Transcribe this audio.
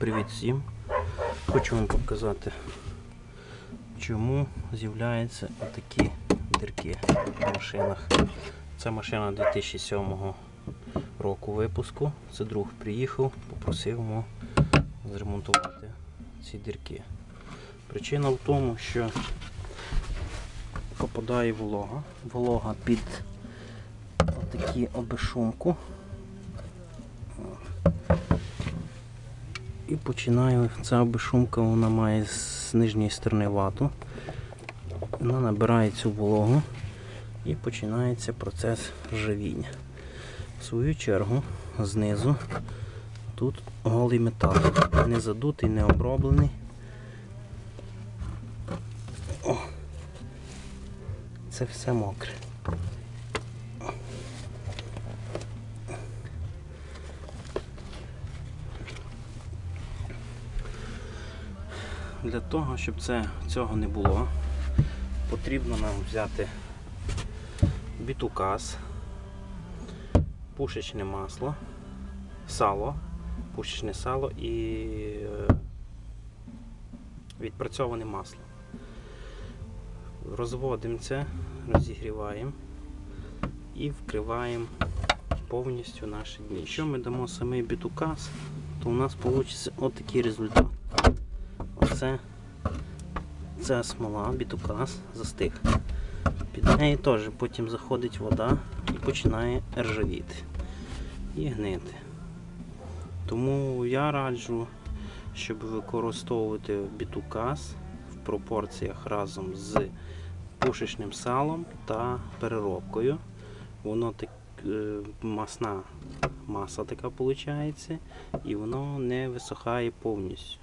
Привіт всім! Хочу вам показати, чому з'являються такі дірки в машинах. Це машина 2007 року випуску. Це друг приїхав, попросив йому зремонтувати ці дірки. Причина в тому, що попадає волога. Волога під отакі обешумку. І починаю, ця безшумка вона має з нижньої сторони вату. Вона набирає цю вологу і починається процес ржавіння. В свою чергу знизу тут голий метал. Не задутий, не оброблений. О, це все мокре. Для того, щоб це, цього не було, потрібно нам взяти бітукас, пушечне масло, сало, пушечне сало і е, відпрацьоване масло. Розводимо це, розігріваємо і вкриваємо повністю наші дні. Якщо ми дамо самий бітукас, то у нас вийде отакий результат. Оце ця смола, бітукас, застиг. Під нею теж потім заходить вода і починає ржавіти і гнити. Тому я раджу, щоб використовувати бітукас в пропорціях разом з пушечним салом та переробкою. Воно так е, масна маса така виходить, і воно не висохає повністю.